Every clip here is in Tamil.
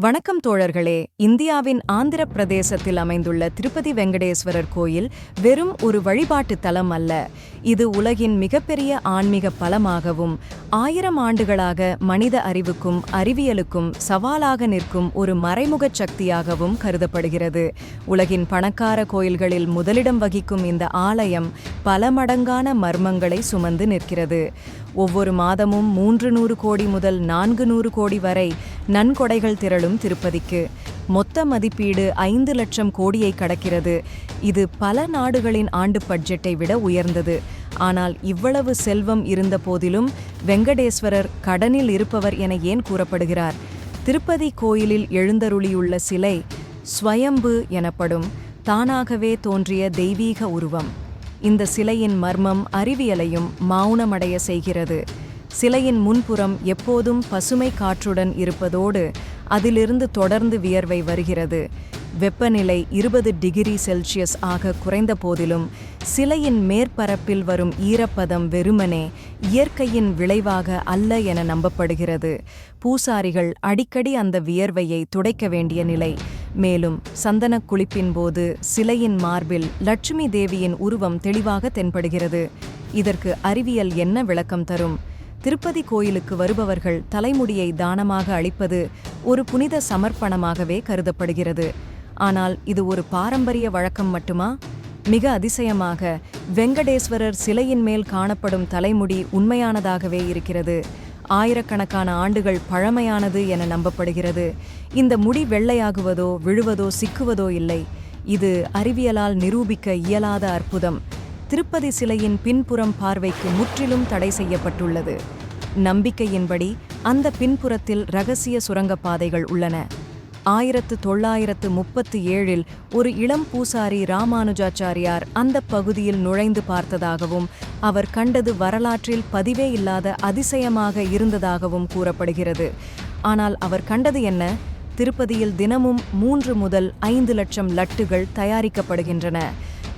வணக்கம் தோழர்களே. இந்தியாவின் ஆந்திர பிரதேசத்தில் அமைந்துள்ள திருப்பதி வெங்கடேஸ்வரர் கோயில் வெறும் ஒரு வழிபாட்டு தலம் அல்ல. இது உலகின் மிகப்பெரிய ஆன்மீக பலமாகவும் ஆயிரம் ஆண்டுகளாக மனித அறிவுக்கும் அறிவியலுக்கும் சவாலாக நிற்கும் ஒரு மறைமுக சக்தியாகவும் கருதப்படுகிறது. உலகின் பணக்கார கோயில்களில் முதலிடம் வகிக்கும் இந்த ஆலயம் பல மடங்கான மர்மங்களை சுமந்து நிற்கிறது. ஒவ்வொரு மாதமும் மூன்று நூறு கோடி முதல் நான்கு நூறு கோடி வரை நன்கொடைகள் திரளும் திருப்பதிக்கு. மொத்த மதிப்பீடு ஐந்து லட்சம் கோடியை கடக்கிறது. இது பல நாடுகளின் ஆண்டு பட்ஜெட்டை விட உயர்ந்தது. ஆனால் இவ்வளவு செல்வம் இருந்த போதிலும் வெங்கடேஸ்வரர் கடனில் இருப்பவர் என ஏன் கூறப்படுகிறார்? திருப்பதி கோயிலில் எழுந்தருளியுள்ள சிலை ஸ்வயம்பு எனப்படும் தானாகவே தோன்றிய தெய்வீக உருவம். இந்த சிலையின் மர்மம் அறிவியலையும் மௌனமடைய செய்கிறது. சிலையின் முன்புறம் எப்போதும் பசுமை காற்றுடன் இருப்பதோடு அதிலிருந்து தொடர்ந்து வியர்வை வருகிறது. வெப்பநிலை இருபது டிகிரி செல்சியஸ் ஆக குறைந்த போதிலும் சிலையின் மேற்பரப்பில் வரும் ஈரப்பதம் வெறுமனே இயற்கையின் விளைவாக அல்ல என நம்பப்படுகிறது. பூசாரிகள் அடிக்கடி அந்த வியர்வையை துடைக்க வேண்டிய நிலை. மேலும் சந்தனக் குளிப்பின் போது சிலையின் மார்பில் லட்சுமி தேவியின் உருவம் தெளிவாக தென்படுகிறது. இதற்கு அறிவியல் என்ன விளக்கம் தரும்? திருப்பதி கோயிலுக்கு வருபவர்கள் தலைமுடியை தானமாக அளிப்பது ஒரு புனித சமர்ப்பணமாகவே கருதப்படுகிறது. ஆனால் இது ஒரு பாரம்பரிய வழக்கம் மட்டுமா? மிக அதிசயமாக வெங்கடேஸ்வரர் சிலையின் மேல் காணப்படும் தலைமுடி உண்மையானதாகவே இருக்கிறது. ஆயிரக்கணக்கான ஆண்டுகள் பழமையானது என நம்பப்படுகிறது. இந்த முடி வெள்ளையாகுவதோ விழுவதோ சிக்குவதோ இல்லை. இது அறிவியலால் நிரூபிக்க இயலாத அற்புதம். திருப்பதி சிலையின் பின்புறம் பார்வைக்கு முற்றிலும் தடை செய்யப்பட்டுள்ளது. நம்பிக்கையின்படி அந்த பின்புறத்தில் ரகசிய சுரங்கப்பாதைகள் உள்ளன. ஆயிரத்து தொள்ளாயிரத்து முப்பத்து ஏழில் ஒரு இளம் பூசாரி ராமானுஜாச்சாரியார் அந்த பகுதியில் நுழைந்து பார்த்ததாகவும் அவர் கண்டது வரலாற்றில் பதிவே இல்லாத அதிசயமாக இருந்ததாகவும் கூறப்படுகிறது. ஆனால் அவர் கண்டது என்ன? திருப்பதியில் தினமும் மூன்று முதல் ஐந்து லட்சம் லட்டுகள் தயாரிக்கப்படுகின்றன.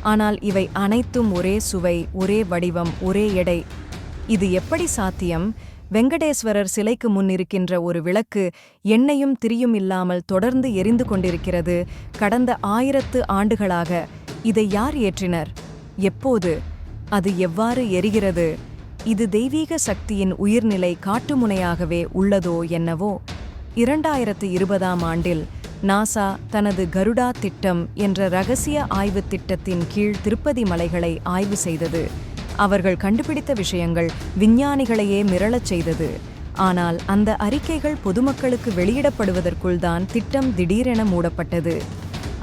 ஆனால் இவை அனைத்தும் ஒரே சுவை ஒரே வடிவம் ஒரே எடை. இது எப்படி சாத்தியம்? வெங்கடேஸ்வரர் சிலைக்கு முன் இருக்கின்ற ஒரு விளக்கு எண்ணெயும் திரியும் இல்லாமல் தொடர்ந்து எரிந்து கொண்டிருக்கிறது. கடந்த ஆயிரத்து ஆண்டுகளாக இதை யார் ஏற்றினர்? எப்போது? அது எவ்வாறு எரிகிறது? இது தெய்வீக சக்தியின் உயிர்நிலை காட்டுமுனையாகவே உள்ளதோ என்னவோ? இரண்டாயிரத்து இருபதாம் ஆண்டில் நாசா தனது கருடா திட்டம் என்ற ரகசிய ஆய்வுத் திட்டத்தின் கீழ் திருப்பதி மலைகளை ஆய்வு செய்தது. அவர்கள் கண்டுபிடித்த விஷயங்கள் விஞ்ஞானிகளையே மிரளச் செய்தது. ஆனால் அந்த அறிக்கைகள் பொதுமக்களுக்கு வெளியிடப்படுவதற்குள் தான் திட்டம் திடீரென மூடப்பட்டது.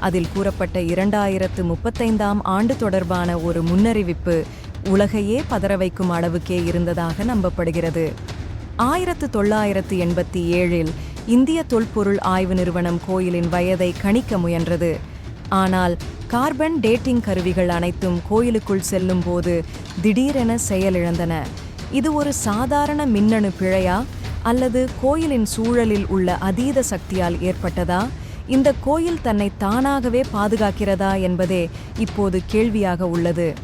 அதில் கூறப்பட்ட இரண்டாயிரத்து முப்பத்தைந்தாம் ஆண்டு தொடர்பான ஒரு முன்னறிவிப்பு உலகையே பதற வைக்கும் அளவுக்கே இருந்ததாக நம்பப்படுகிறது. ஆயிரத்து தொள்ளாயிரத்து எண்பத்தி ஏழில் இந்திய தொல்பொருள் ஆய்வு நிறுவனம் கோயிலின் வயதை கணிக்க முயன்றது. ஆனால் கார்பன் டேட்டிங் கருவிகள் அனைத்தும் கோயிலுக்குள் செல்லும் போது திடீரென செயலிழந்தன. இது ஒரு சாதாரண மின்னணு பிழையா? அல்லது கோயிலின் சூழலில் உள்ள அதீத சக்தியால் ஏற்பட்டதா? இந்த கோயில் தன்னை தானாகவே பாதுகாக்கிறதா என்பதே இப்போது கேள்வியாக உள்ளது.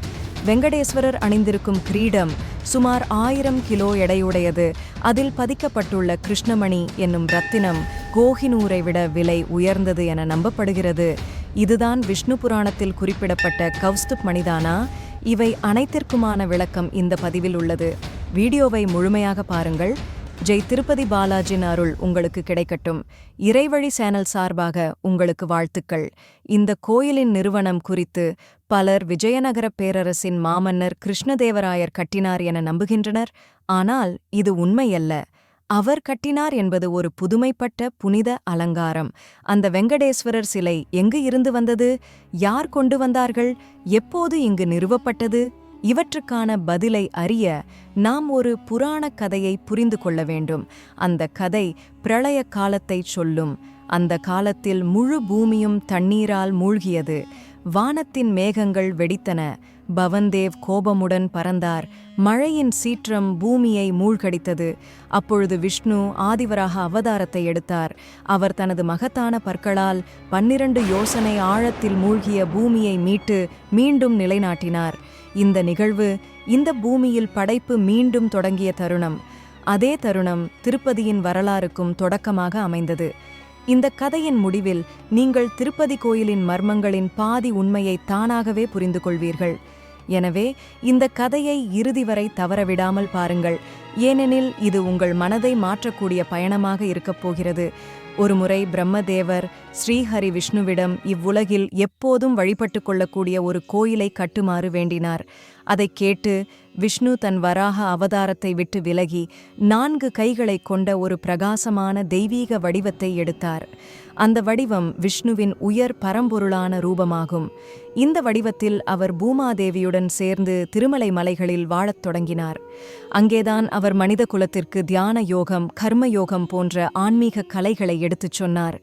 வெங்கடேஸ்வரர் அணிந்திருக்கும் கிரீடம் சுமார் ஆயிரம் கிலோ எடையுடையது. அதில் பதிக்கப்பட்டுள்ள கிருஷ்ணமணி என்னும் ரத்தினம் கோஹினூரை விட விலை உயர்ந்தது என நம்பப்படுகிறது. இதுதான் விஷ்ணு புராணத்தில் குறிப்பிடப்பட்ட கௌஸ்துப் மணிதானா இவை அனைத்திற்குமான விளக்கம் இந்த பதிவில் உள்ளது. வீடியோவை முழுமையாக பாருங்கள். ஜெய் திருப்பதி பாலாஜின் அருள் உங்களுக்கு கிடைக்கட்டும். இறைவழி சேனல் சார்பாக உங்களுக்கு வாழ்த்துக்கள். இந்த கோயிலின் நிறுவனம் குறித்து பலர் விஜயநகர பேரரசின் மாமன்னர் கிருஷ்ணதேவராயர் கட்டினார் என நம்புகின்றனர். ஆனால் இது உண்மையல்ல. அவர் கட்டினார் என்பது ஒரு புதுமைப்பட்ட புனித அலங்காரம். அந்த வெங்கடேஸ்வரர் சிலை எங்கு இருந்து வந்தது? யார் கொண்டு வந்தார்கள்? எப்போது இங்கு நிறுவப்பட்டது? இவற்றுக்கான பதிலை அறிய நாம் ஒரு புராணக் கதையை புரிந்து கொள்ள வேண்டும். அந்த கதை பிரளய காலத்தை சொல்லும். அந்த காலத்தில் முழு பூமியும் தண்ணீரால் மூழ்கியது. வானத்தின் மேகங்கள் வெடித்தன. பவன்தேவ் கோபமுடன் பறந்தார். மழையின் சீற்றம் பூமியை மூழ்கடித்தது. அப்பொழுது விஷ்ணு ஆதிவராக அவதாரத்தை எடுத்தார். அவர் தனது மகத்தான பற்களால் பன்னிரண்டு யோசனை ஆழத்தில் மூழ்கிய பூமியை மீட்டு மீண்டும் நிலைநாட்டினார். இந்த நிகழ்வு இந்த பூமியில் படைப்பு மீண்டும் தொடங்கிய தருணம். அதே தருணம் திருப்பதியின் வரலாறுக்கும் தொடக்கமாக அமைந்தது. இந்த கதையின் முடிவில் நீங்கள் திருப்பதி கோயிலின் மர்மங்களின் பாதி உண்மையை தானாகவே புரிந்து கொள்வீர்கள் எனவே இந்த கதையை இறுதி வரை தவறவிடாமல் பாருங்கள். ஏனெனில் இது உங்கள் மனதை மாற்றக்கூடிய பயணமாக இருக்கப் போகிறது. ஒருமுறை பிரம்மதேவர் ஸ்ரீஹரி விஷ்ணுவிடம் இவ்வுலகில் எப்போதும் வழிபட்டு கொள்ளக்கூடிய ஒரு கோயிலை கட்டுமாறு வேண்டினார். அதை கேட்டு விஷ்ணு தன் வராக அவதாரத்தை விட்டு விலகி நான்கு கைகளைக் கொண்ட ஒரு பிரகாசமான தெய்வீக வடிவத்தை எடுத்தார். அந்த வடிவம் விஷ்ணுவின் உயர் பரம்பொருளான ரூபமாகும். இந்த வடிவத்தில் அவர் பூமாதேவியுடன் சேர்ந்து திருமலை மலைகளில் வாழத் தொடங்கினார். அங்கேதான் அவர் மனித குலத்திற்கு தியான யோகம் கர்ம யோகம் போன்ற ஆன்மீக கலைகளை எடுத்துச் சொன்னார்.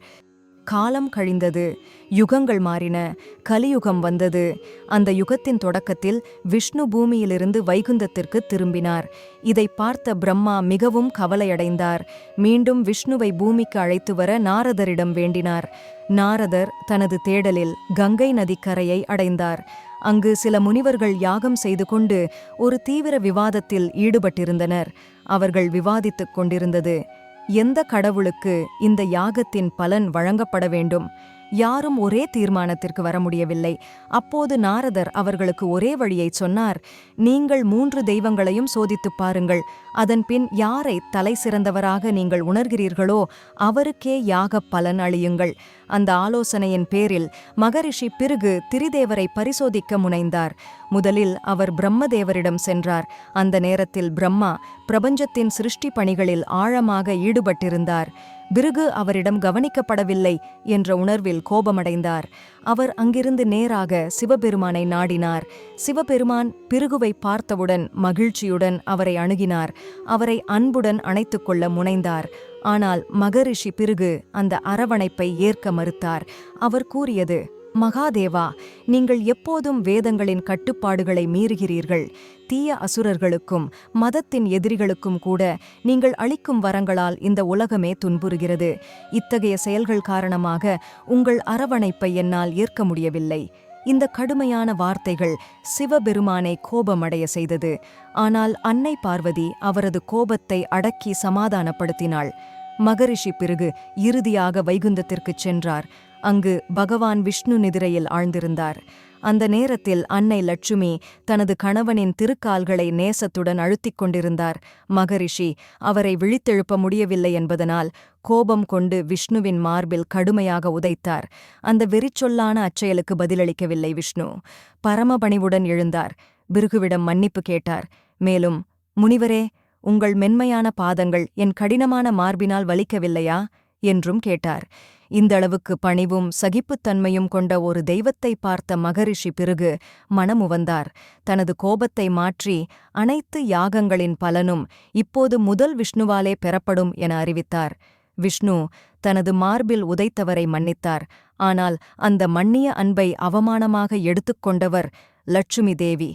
காலம் கழிந்தது. யுகங்கள் மாறின. கலியுகம் வந்தது. அந்த யுகத்தின் தொடக்கத்தில் விஷ்ணு பூமியிலிருந்து வைகுந்தத்திற்கு திரும்பினார். இதை பார்த்த பிரம்மா மிகவும் கவலையடைந்தார். மீண்டும் விஷ்ணுவை பூமிக்கு அழைத்து வர நாரதரிடம் வேண்டினார். நாரதர் தனது தேடலில் கங்கை நதிக்கரையை அடைந்தார். அங்கு சில முனிவர்கள் யாகம் செய்து கொண்டு ஒரு தீவிர விவாதத்தில் ஈடுபட்டிருந்தனர். அவர்கள் விவாதித்துக் கொண்டிருந்தது. எந்த கடவுளுக்கு இந்த யாகத்தின் பலன் வழங்கப்பட வேண்டும்? யாரும் ஒரே தீர்மானத்திற்கு வர முடியவில்லை. அப்போது நாரதர் அவர்களுக்கு ஒரே வழியை சொன்னார். நீங்கள் மூன்று தெய்வங்களையும் சோதித்துப் பாருங்கள். அதன்பின் யாரை தலை சிறந்தவராக நீங்கள் உணர்கிறீர்களோ அவருக்கே யாக பலன் அளியுங்கள். அந்த ஆலோசனையின் பேரில் மகரிஷி பிறகு திரிதேவரை பரிசோதிக்க முனைந்தார். முதலில் அவர் பிரம்மதேவரிடம் சென்றார். அந்த நேரத்தில் பிரம்மா பிரபஞ்சத்தின் சிருஷ்டி பணிகளில் ஆழமாக ஈடுபட்டிருந்தார். பிருகு அவரிடம் கவனிக்கப்படவில்லை என்ற உணர்வில் கோபமடைந்தார். அவர் அங்கிருந்து நேராக சிவபெருமானை நாடினார். சிவபெருமான் பிருகுவை பார்த்தவுடன் மகிழ்ச்சியுடன் அவரை அணுகினார். அவரை அன்புடன் அணைத்துக்கொள்ள முனைந்தார். ஆனால் மகரிஷி பிருகு அந்த அரவணைப்பை ஏற்க மறுத்தார். அவர் கூறியது மகாதேவா நீங்கள் எப்போதும் வேதங்களின் கட்டுப்பாடுகளை மீறுகிறீர்கள். தீய அசுரர்களுக்கும் மதத்தின் எதிரிகளுக்கும் கூட நீங்கள் அளிக்கும் வரங்களால் இந்த உலகமே துன்புறுகிறது. இத்தகைய செயல்கள் காரணமாக உங்கள் அரவணைப்பை என்னால் ஏற்க முடியவில்லை. இந்த கடுமையான வார்த்தைகள் சிவபெருமானை கோபமடைய செய்தது. ஆனால் அன்னை பார்வதி அவரது கோபத்தை அடக்கி சமாதானப்படுத்தினாள். மகரிஷி பிறகு இறுதியாக வைகுந்தத்திற்குச் சென்றார். அங்கு பகவான் விஷ்ணு நிதிரையில் ஆழ்ந்திருந்தார். அந்த நேரத்தில் அன்னை லட்சுமி தனது கணவனின் திருக்கால்களை நேசத்துடன் அழுத்திக் கொண்டிருந்தார். மகரிஷி அவரை விழித்தெழுப்ப முடியவில்லை என்பதனால் கோபம் கொண்டு விஷ்ணுவின் மார்பில் கடுமையாக உதைத்தார். அந்த வெறிச்சொல்லான அச்செயலுக்கு பதிலளிக்கவில்லை விஷ்ணு. பரமபணிவுடன் எழுந்தார். பிருகுவிடம் மன்னிப்பு கேட்டார். மேலும் முனிவரே உங்கள் மென்மையான பாதங்கள் என் கடினமான மார்பினால் வலிக்கவில்லையா? என்றும் கேட்டார். இந்தளவுக்கு பணிவும் சகிப்புத்தன்மையும் கொண்ட ஒரு தெய்வத்தை பார்த்த மகரிஷி பிறகு மனமுவந்தார். தனது கோபத்தை மாற்றி அனைத்து யாகங்களின் பலனும் இப்போது முதல் விஷ்ணுவாலே பெறப்படும் என அறிவித்தார். விஷ்ணு தனது மார்பில் உதைத்தவரை மன்னித்தார். ஆனால் அந்த மன்னிய அன்பை அவமானமாக எடுத்துக்கொண்டவர் லட்சுமி தேவி.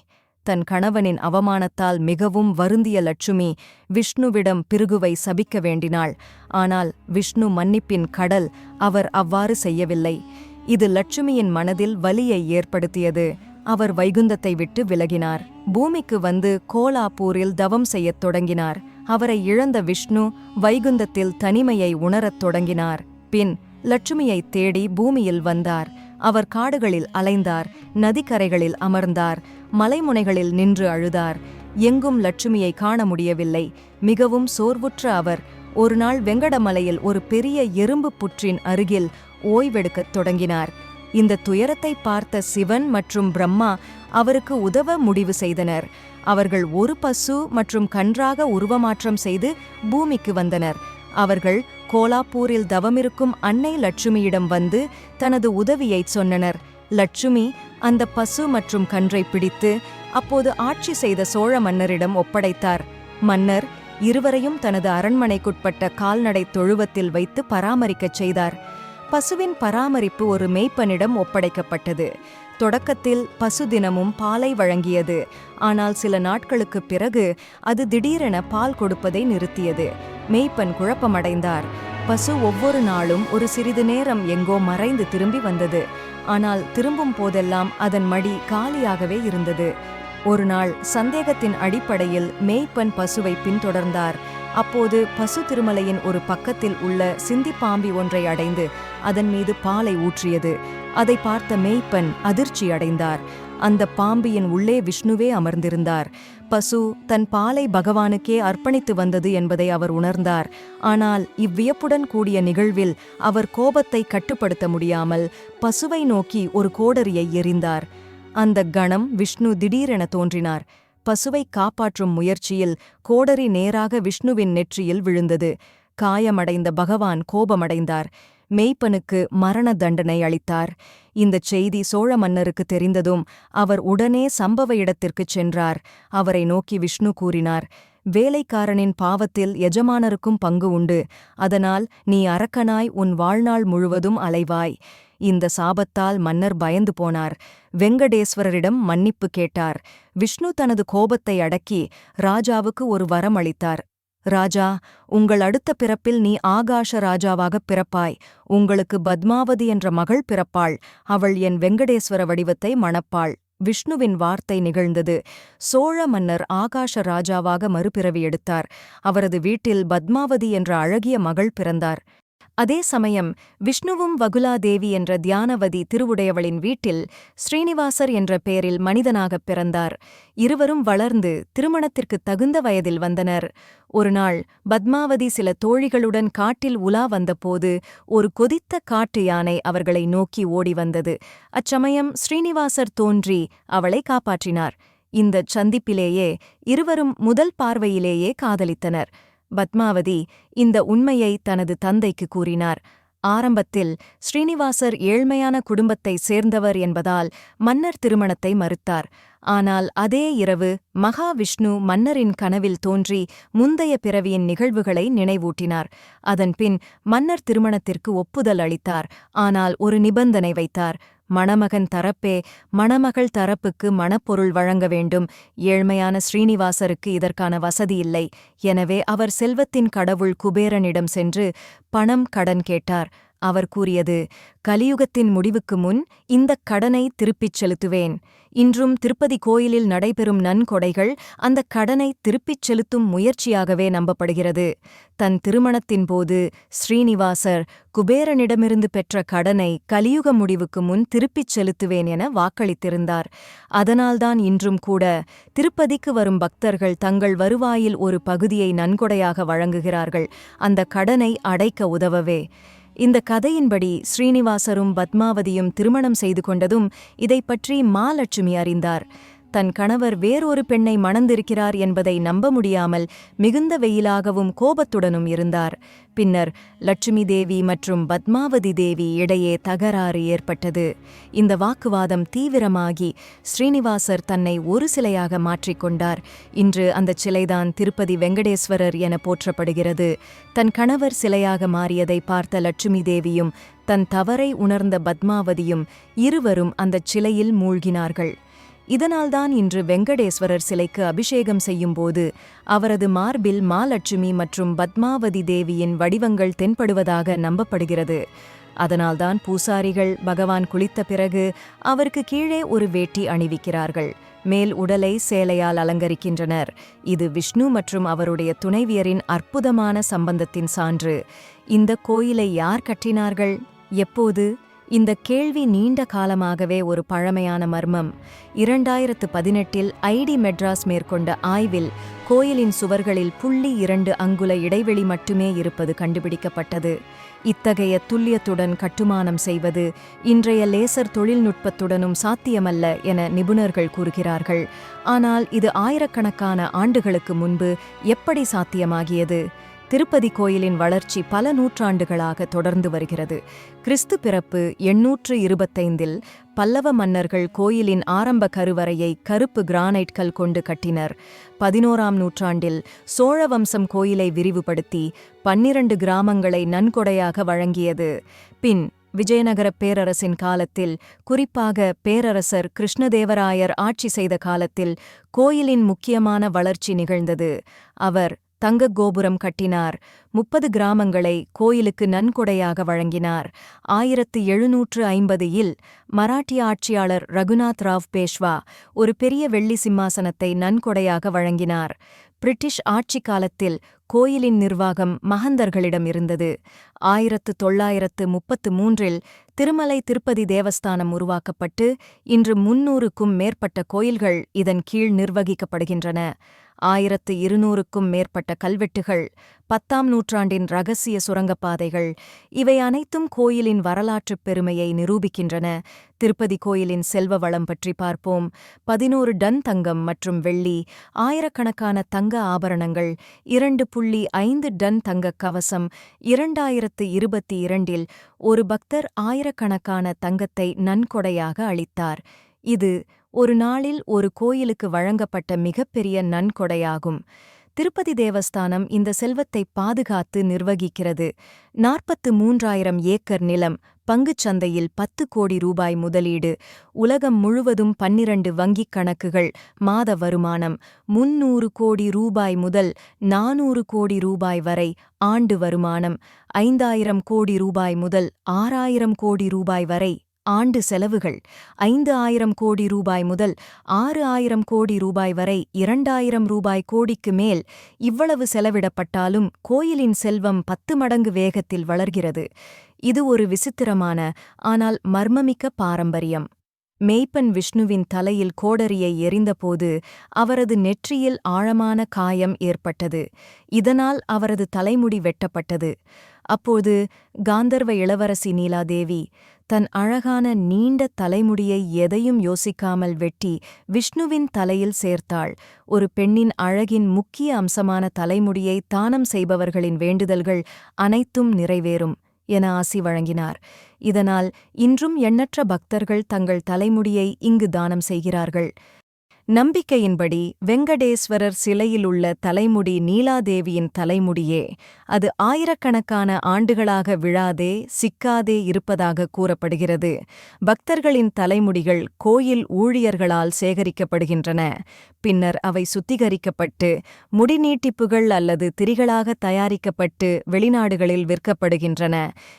தன் கணவனின் அவமானத்தால் மிகவும் வருந்திய லட்சுமி விஷ்ணுவிடம் பிருகுவை சபிக்க வேண்டினாள். ஆனால் விஷ்ணு மன்னிப்பின் கடல் அவர் அவ்வாறு செய்யவில்லை. இது லட்சுமியின் மனதில் வலியை ஏற்படுத்தியது. அவர் வைகுந்தத்தை விட்டு விலகினார். பூமிக்கு வந்து கோலாப்பூரில் தவம் செய்யத் தொடங்கினார். அவரை இழந்த விஷ்ணு வைகுந்தத்தில் தனிமையை உணரத் தொடங்கினார். பின் லட்சுமியைத் தேடி பூமியில் வந்தார். அவர் காடுகளில் அலைந்தார். நதிக்கரைகளில் அமர்ந்தார். மலைமுனைகளில் நின்று அழுதார். எங்கும் லட்சுமியை காண முடியவில்லை. மிகவும் சோர்வுற்ற அவர் ஒருநாள் வெங்கடமலையில் ஒரு பெரிய எறும்பு புற்றின் அருகில் ஓய்வெடுக்கத் தொடங்கினார். இந்த துயரத்தை பார்த்த சிவன் மற்றும் பிரம்மா அவருக்கு உதவ முடிவு செய்தனர். அவர்கள் ஒரு பசு மற்றும் கன்றாக உருவமாற்றம் செய்து பூமிக்கு வந்தனர். அவர்கள் கோலாப்பூரில் தவமிருக்கும் அன்னை லட்சுமியிடம் வந்து தனது உதவியைச் சொன்னனர். லட்சுமி அந்த பசு மற்றும் கன்றை பிடித்து அப்போது ஆட்சி செய்த சோழ மன்னரிடம் ஒப்படைத்தார். மன்னர் இருவரையும் தனது அரண்மனைக்குட்பட்ட கால்நடை தொழுவத்தில் வைத்து பராமரிக்கச் செய்தார். பசுவின் பராமரிப்பு ஒரு மேய்ப்பனிடம் ஒப்படைக்கப்பட்டது. தொடக்கத்தில் பசு தினமும் பாலை வழங்கியது. ஆனால் சில நாட்களுக்குப் பிறகு அது திடீரென பால் கொடுப்பதை நிறுத்தியது. மேய்ப்பன் குழப்பமடைந்தார். பசு ஒவ்வொரு நாளும் ஒரு சிறிது நேரம் எங்கோ மறைந்து திரும்பி வந்தது. ஆனால் திரும்பும் போதெல்லாம் அதன் மடி காலியாகவே இருந்தது. ஒரு நாள் சந்தேகத்தின் அடிப்படையில் மேய்ப்பன் பசுவை பின்தொடர்ந்தார். அப்போது பசு திருமலையின் ஒரு பக்கத்தில் உள்ள சிந்திப்பாம்பி ஒன்றை அடைந்து அதன் மீது பாலை ஊற்றியது. அதை பார்த்த மேய்ப்பன் அதிர்ச்சி அடைந்தார் அந்த பாம்பியின் உள்ளே விஷ்ணுவே அமர்ந்திருந்தார். பசு தன் பாலை பகவானுக்கே அர்ப்பணித்து வந்தது என்பதை அவர் உணர்ந்தார். ஆனால் இவ்வியப்புடன் கூடிய நிகழ்வில் அவர் கோபத்தை கட்டுப்படுத்த முடியாமல் பசுவை நோக்கி ஒரு கோடரியை எறிந்தார். அந்த கணம் விஷ்ணு திடீரென தோன்றினார். பசுவை காப்பாற்றும் முயற்சியில் கோடரி நேராக விஷ்ணுவின் நெற்றியில் விழுந்தது. காயமடைந்த பகவான் கோபமடைந்தார். மெய்ப்பனுக்கு மரண தண்டனை அளித்தார். இந்தச் செய்தி சோழ மன்னருக்கு தெரிந்ததும் அவர் உடனே சம்பவ இடத்திற்குச் சென்றார். அவரை நோக்கி விஷ்ணு கூறினார் வேலைக்காரனின் பாவத்தில் எஜமானருக்கும் பங்கு உண்டு. அதனால் நீ அரக்கனாய் உன் வாழ்நாள் முழுவதும் அலைவாய். இந்த சாபத்தால் மன்னர் பயந்து போனார். வெங்கடேஸ்வரரிடம் மன்னிப்பு கேட்டார். விஷ்ணு தனது கோபத்தை அடக்கி ராஜாவுக்கு ஒரு வரம் அளித்தார். ராஜா உங்கள் அடுத்த பிறப்பில் நீ ஆகாஷ ராஜாவாகப் பிறப்பாய். உங்களுக்கு பத்மாவதி என்ற மகள் பிறப்பாள். அவள் என் வெங்கடேஸ்வர வடிவத்தை மணப்பாள். விஷ்ணுவின் வார்த்தை நிகழ்ந்தது. சோழ மன்னர் ஆகாஷ ராஜாவாக மறுபிறவி எடுத்தார். அவரது வீட்டில் பத்மாவதி என்ற அழகிய மகள் பிறந்தார். அதே சமயம் விஷ்ணுவும் வகுலாதேவி என்ற தியானவதி திருவுடையவளின் வீட்டில் ஸ்ரீனிவாசர் என்ற பெயரில் மனிதனாகப் பிறந்தார். இருவரும் வளர்ந்து திருமணத்திற்கு தகுந்த வயதில் வந்தனர். ஒருநாள் பத்மாவதி சில தோழிகளுடன் காட்டில் உலா வந்தபோது ஒரு கொதித்த காட்டு யானை அவர்களை நோக்கி ஓடி வந்தது. அச்சமயம் ஸ்ரீனிவாசர் தோன்றி அவளை காப்பாற்றினார். இந்தச் சந்திப்பிலேயே இருவரும் முதல் பார்வையிலேயே காதலித்தனர். பத்மாவதி இந்த உண்மையை தனது தந்தைக்கு கூறினார். ஆரம்பத்தில் ஸ்ரீனிவாசர் ஏழ்மையான குடும்பத்தை சேர்ந்தவர் என்பதால் மன்னர் திருமணத்தை மறுத்தார். ஆனால் அதே இரவு மகாவிஷ்ணு மன்னரின் கனவில் தோன்றி முந்தைய பிறவியின் நிகழ்வுகளை நினைவூட்டினார். அதன்பின் மன்னர் திருமணத்திற்கு ஒப்புதல் அளித்தார். ஆனால் ஒரு நிபந்தனை வைத்தார். மணமகன் தரப்பே மணமகள் தரப்புக்கு மணப்பொருள் வழங்க வேண்டும். ஏழ்மையான ஸ்ரீனிவாசருக்கு இதற்கான வசதி இல்லை. எனவே அவர் செல்வத்தின் கடவுள் குபேரனிடம் சென்று பணம் கடன் கேட்டார். அவர் கூறியது கலியுகத்தின் முடிவுக்கு முன் இந்தக் கடனை திருப்பிச் செலுத்துவேன். இன்றும் திருப்பதி கோயிலில் நடைபெறும் நன்கொடைகள் அந்தக் கடனை திருப்பிச் செலுத்தும் முயற்சியாகவே நம்பப்படுகிறது. தன் திருமணத்தின் போது ஸ்ரீனிவாசர் குபேரனிடமிருந்து பெற்ற கடனை கலியுக முடிவுக்கு முன் திருப்பிச் செலுத்துவேன் என வாக்களித்திருந்தார். அதனால்தான் இன்றும் கூட திருப்பதிக்கு வரும் பக்தர்கள் தங்கள் வருவாயில் ஒரு பகுதியை நன்கொடையாக வழங்குகிறார்கள். அந்த கடனை அடைக்க உதவவே. இந்த கதையின்படி ஸ்ரீனிவாசரும் பத்மாவதியும் திருமணம் செய்து கொண்டதும் இதைப் பற்றி மாலட்சுமி அறிந்தார். தன் கணவர் வேறொரு பெண்ணை மணந்திருக்கிறார் என்பதை நம்ப முடியாமல் மிகுந்த வெயிலாகவும் கோபத்துடனும் இருந்தார். பின்னர் லட்சுமி தேவி மற்றும் பத்மாவதி தேவி இடையே தகராறு ஏற்பட்டது. இந்த வாக்குவாதம் தீவிரமாகி ஸ்ரீனிவாசர் தன்னை ஒரு சிலையாக மாற்றிக்கொண்டார் இன்று அந்த சிலைதான் திருப்பதி வெங்கடேஸ்வரர் என போற்றப்படுகிறது. தன் கணவர் சிலையாக மாறியதை பார்த்த லட்சுமி தேவியும் தன் தவறை உணர்ந்த பத்மாவதியும் இருவரும் அந்தச் சிலையில் மூழ்கினார்கள். இதனால்தான் இன்று வெங்கடேஸ்வரர் சிலைக்கு அபிஷேகம் செய்யும்போது அவரது மார்பில் மாலட்சுமி மற்றும் பத்மாவதி தேவியின் வடிவங்கள் தென்படுவதாக நம்பப்படுகிறது. அதனால்தான் பூசாரிகள் பகவான் குளித்த பிறகு அவருக்கு கீழே ஒரு வேட்டி அணிவிக்கிறார்கள். மேல் உடலை சேலையால் அலங்கரிக்கின்றனர். இது விஷ்ணு மற்றும் அவருடைய துணைவியரின் அற்புதமான சம்பந்தத்தின் சான்று. இந்த கோயிலை யார் கட்டினார்கள்? எப்போது? இந்த கேள்வி நீண்ட காலமாகவே ஒரு பழமையான மர்மம். இரண்டாயிரத்து பதினெட்டில் ஐடி மெட்ராஸ் மேற்கொண்ட ஆய்வில் கோயிலின் சுவர்களில் புள்ளி இரண்டு அங்குல இடைவெளி மட்டுமே இருப்பது கண்டுபிடிக்கப்பட்டது. இத்தகைய துல்லியத்துடன் கட்டுமானம் செய்வது இன்றைய லேசர் தொழில்நுட்பத்துடனும் சாத்தியமல்ல என நிபுணர்கள் கூறுகிறார்கள். ஆனால் இது ஆயிரக்கணக்கான ஆண்டுகளுக்கு முன்பு எப்படி சாத்தியமாகியது? திருப்பதி கோயிலின் வளர்ச்சி பல நூற்றாண்டுகளாக தொடர்ந்து வருகிறது. கிறிஸ்து பிறப்பு எண்ணூற்று இருபத்தைந்தில் பல்லவ மன்னர்கள் கோயிலின் ஆரம்ப கருவறையை கருப்பு கிரானைட்கள் கொண்டு கட்டினர். பதினோராம் நூற்றாண்டில் சோழ வம்சம் கோயிலை விரிவுபடுத்தி பன்னிரண்டு கிராமங்களை நன்கொடையாக வழங்கியது. பின் விஜயநகர பேரரசின் காலத்தில் குறிப்பாக பேரரசர் கிருஷ்ணதேவராயர் ஆட்சி செய்த காலத்தில் கோயிலின் முக்கியமான வளர்ச்சி நிகழ்ந்தது. அவர் தங்க கோபுரம் கட்டினார். முப்பது கிராமங்களை கோயிலுக்கு நன்கொடையாக வழங்கினார். ஆயிரத்து எழுநூற்று ஐம்பது இல் மராட்டிய ஆட்சியாளர் ரகுநாத் ராவ் பேஷ்வா ஒரு பெரிய வெள்ளி சிம்மாசனத்தை நன்கொடையாக வழங்கினார். பிரிட்டிஷ் ஆட்சி காலத்தில் கோயிலின் நிர்வாகம் மகந்தர்களிடம் இருந்தது. ஆயிரத்து தொள்ளாயிரத்து முப்பத்து மூன்றில் திருமலை திருப்பதி தேவஸ்தானம் உருவாக்கப்பட்டு இன்று முன்னூறுக்கும் மேற்பட்ட கோயில்கள் இதன் கீழ் நிர்வகிக்கப்படுகின்றன. ஆயிரத்து இருநூறுக்கும் மேற்பட்ட கல்வெட்டுகள் பத்தாம் நூற்றாண்டின் ரகசிய சுரங்கப்பாதைகள் இவை அனைத்தும் கோயிலின் வரலாற்றுப் பெருமையை நிரூபிக்கின்றன. திருப்பதி கோயிலின் செல்வ வளம் பற்றி பார்ப்போம். பதினோரு டன் தங்கம் மற்றும் வெள்ளி ஆயிரக்கணக்கான தங்க ஆபரணங்கள் இரண்டு புள்ளி ஐந்து டன் தங்கக் கவசம் இரண்டாயிரத்து இருபத்தி இரண்டில் ஒரு பக்தர் ஆயிரக்கணக்கான தங்கத்தை நன்கொடையாக அளித்தார். இது ஒரு நாளில் ஒரு கோயிலுக்கு வழங்கப்பட்ட மிகப்பெரிய நன்கொடையாகும். திருப்பதி தேவஸ்தானம் இந்த செல்வத்தை பாதுகாத்து நிர்வகிக்கிறது. நாற்பத்து மூன்றாயிரம் ஏக்கர் நிலம் பங்குச் சந்தையில் பத்து கோடி ரூபாய் முதலீடு உலகம் முழுவதும் பன்னிரண்டு வங்கிக் கணக்குகள் மாத வருமானம் முன்னூறு கோடி ரூபாய் முதல் நானூறு கோடி ரூபாய் வரை ஆண்டு வருமானம் ஐந்தாயிரம் கோடி ரூபாய் முதல் ஆறாயிரம் கோடி ரூபாய் வரை ஆண்டு செலவுகள் ஐந்து ஆயிரம் கோடி ரூபாய் முதல் ஆறு ஆயிரம் கோடி ரூபாய் வரை இரண்டாயிரம் ரூபாய் கோடிக்கு மேல் இவ்வளவு செலவிடப்பட்டாலும் கோயிலின் செல்வம் பத்து மடங்கு வேகத்தில் வளர்கிறது. இது ஒரு விசித்திரமான ஆனால் மர்மமிக்க பாரம்பரியம். மேய்ப்பன் விஷ்ணுவின் தலையில் கோடரியை எறிந்தபோது அவரது நெற்றியில் ஆழமான காயம் ஏற்பட்டது. இதனால் அவரது தலைமுடி வெட்டப்பட்டது. அப்போது காந்தர்வ இளவரசி நீலாதேவி தன் அழகான நீண்ட தலைமுடியை எதையும் யோசிக்காமல் வெட்டி விஷ்ணுவின் தலையில் சேர்த்தாள். ஒரு பெண்ணின் அழகின் முக்கிய அம்சமான தலைமுடியை தானம் செய்பவர்களின் வேண்டுதல்கள் அனைத்தும் நிறைவேறும் என ஆசி வழங்கினார். இதனால் இன்றும் எண்ணற்ற பக்தர்கள் தங்கள் தலைமுடியை இங்கு தானம் செய்கிறார்கள். நம்பிக்கையின்படி வெங்கடேஸ்வரர் சிலையிலுள்ள தலைமுடி நீலாதேவியின் தலைமுடியே. அது ஆயிரக்கணக்கான ஆண்டுகளாக விழாதே சிக்காதே இருப்பதாக கூறப்படுகிறது. பக்தர்களின் தலைமுடிகள் கோயில் ஊழியர்களால் சேகரிக்கப்படுகின்றன. பின்னர் அவை சுத்திகரிக்கப்பட்டு முடிநீட்டிப்புகள் அல்லது திரிகளாக தயாரிக்கப்பட்டு வெளிநாடுகளில் விற்கப்படுகின்றன.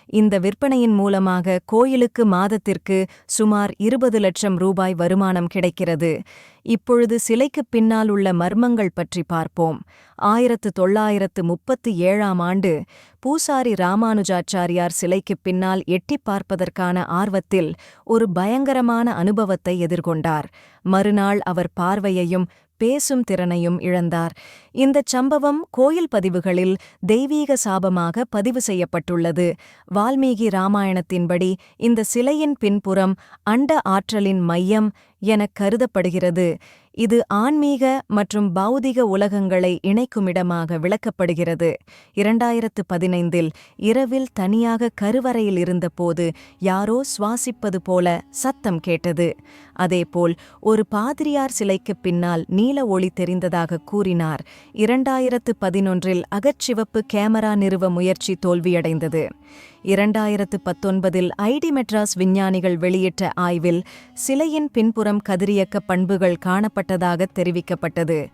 இந்த விற்பனையின் மூலமாக கோயிலுக்கு மாதத்திற்கு சுமார் இருபது லட்சம் ரூபாய் வருமானம் கிடைக்கிறது. இப்பொழுது சிலைக்குப் பின்னால் உள்ள மர்மங்கள் பற்றி பார்ப்போம். ஆயிரத்து தொள்ளாயிரத்து முப்பத்து ஏழாம் ஆண்டு பூசாரி ராமானுஜாச்சாரியார் சிலைக்குப் பின்னால் எட்டிப் பார்ப்பதற்கான ஆர்வத்தில் ஒரு பயங்கரமான அனுபவத்தை எதிர்கொண்டார். மறுநாள் அவர் பார்வையையும் பேசும் திறனையும் இழந்தார். இந்தச் சம்பவம் கோயில் பதிவுகளில் தெய்வீக சாபமாக பதிவு செய்யப்பட்டுள்ளது. வால்மீகி ராமாயணத்தின்படி இந்த சிலையின் பின்புறம் அண்ட ஆற்றலின் மையம் எனக் கருதப்படுகிறது. இது ஆன்மீக மற்றும் பௌதிக உலகங்களை இணைக்குமிடமாக விளக்கப்படுகிறது. இரண்டாயிரத்து பதினைந்தில் இரவில் தனியாக கருவறையில் இருந்தபோது யாரோ சுவாசிப்பது போல சத்தம் கேட்டது. அதேபோல் ஒரு பாதிரியார் சிலைக்கு பின்னால் நீல ஒளி தெரிந்ததாக கூறினார். இரண்டாயிரத்து பதினொன்றில் அகச்சிவப்பு கேமரா நிறுவ முயற்சி தோல்வியடைந்தது. இரண்டாயிரத்து பத்தொன்பதில் ஐடி மெட்ராஸ் விஞ்ஞானிகள் வெளியிட்ட ஆய்வில் சிலையின் பின்புறம் கதிரியக்க பண்புகள் காணப்பட்ட செய்யப்பட்டதாக தெரிவிக்கப்பட்டது.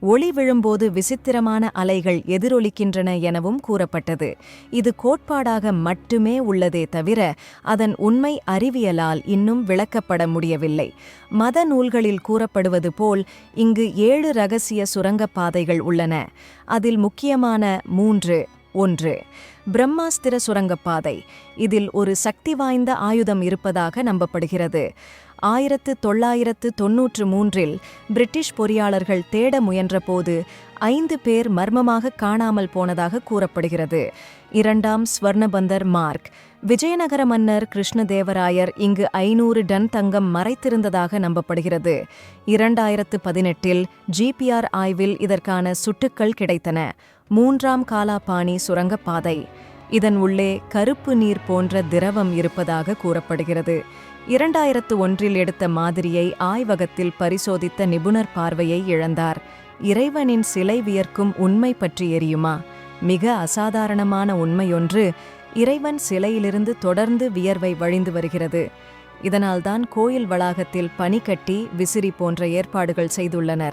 ஒளி விழும்போது விசித்திரமான அலைகள் எதிரொலிக்கின்றன எனவும் கூறப்பட்டது. இது கோட்பாடாக மட்டுமே உள்ளதே தவிர அதன் உண்மை அறிவியலால் இன்னும் விளக்கப்பட முடியவில்லை. மத நூல்களில் கூறப்படுவது போல் இங்கு ஏழு ரகசிய சுரங்கப் பாதைகள் உள்ளன. அதில் முக்கியமான மூன்று ஒன்று பிரம்மாஸ்திர சுரங்கப்பாதை இதில் ஒரு சக்தி வாய்ந்த ஆயுதம் இருப்பதாக நம்பப்படுகிறது. ஆயிரத்து தொள்ளாயிரத்து தொன்னூற்று மூன்றில் பிரிட்டிஷ் பொறியாளர்கள் தேட முயன்றபோது ஐந்து பேர் மர்மமாக காணாமல் போனதாக கூறப்படுகிறது. இரண்டாம் ஸ்வர்ணபந்தர் மார்க். விஜயநகர மன்னர் கிருஷ்ணதேவராயர் இங்கு ஐநூறு டன் தங்கம் மறைத்திருந்ததாக நம்பப்படுகிறது. இரண்டாயிரத்து பதினெட்டில் ஜிபிஆர் ஆய்வில் இதற்கான சுட்டுக்கள் கிடைத்தன. மூன்றாம் காலாபாணி சுரங்கப்பாதை. இதன் உள்ளே கருப்பு நீர் போன்ற திரவம் இருப்பதாக கூறப்படுகிறது. இரண்டாயிரத்து ஒன்றில் எடுத்த மாதிரியை ஆய்வகத்தில் பரிசோதித்த நிபுணர் பார்வையை இழந்தார். இறைவனின் சிலை வியர்க்கும் உண்மை பற்றி எரியுமா? மிக அசாதாரணமான உண்மையொன்று இறைவன் சிலையிலிருந்து தொடர்ந்து வியர்வை வழிந்து வருகிறது. இதனால்தான் கோயில் வளாகத்தில் பனிக்கட்டி விசிறி போன்ற ஏற்பாடுகள் செய்துள்ளனர்.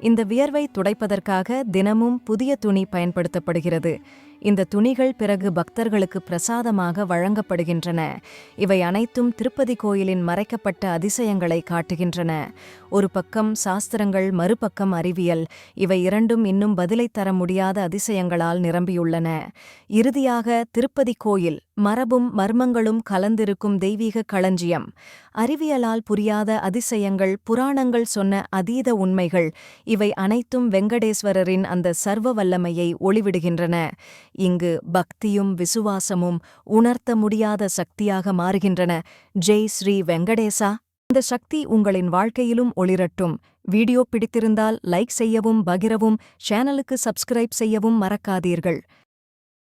இந்த வியர்வை துடைப்பதற்காக தினமும் புதிய துணி பயன்படுத்தப்படுகிறது. இந்த துணிகள் பிறகு பக்தர்களுக்கு பிரசாதமாக வழங்கப்படுகின்றன. இவை அனைத்தும் திருப்பதி கோயிலின் மறைக்கப்பட்ட அதிசயங்களை காட்டுகின்றன. ஒரு பக்கம் சாஸ்திரங்கள் மறுபக்கம் அறிவியல். இவை இரண்டும் இன்னும் பதிலை தர முடியாத அதிசயங்களால் நிரம்பியுள்ளன. இறுதியாக திருப்பதி கோயில் மரபும் மர்மங்களும் கலந்திருக்கும் தெய்வீக களஞ்சியம். அறிவியலால் புரியாத அதிசயங்கள் புராணங்கள் சொன்ன அதீத உண்மைகள். இவை அனைத்தும் வெங்கடேஸ்வரரின் அந்த சர்வ வல்லமையை ஒளிவிடுகின்றன. இங்கு பக்தியும் விசுவாசமும் உணர்த்த முடியாத சக்தியாக மாறுகின்றன. ஜெய் ஸ்ரீ வெங்கடேசா. இந்த சக்தி உங்களின் வாழ்க்கையிலும் ஒளிரட்டும். வீடியோ பிடித்திருந்தால் லைக் செய்யவும் பகிரவும் சேனலுக்கு சப்ஸ்கிரைப் செய்யவும் மறக்காதீர்கள்.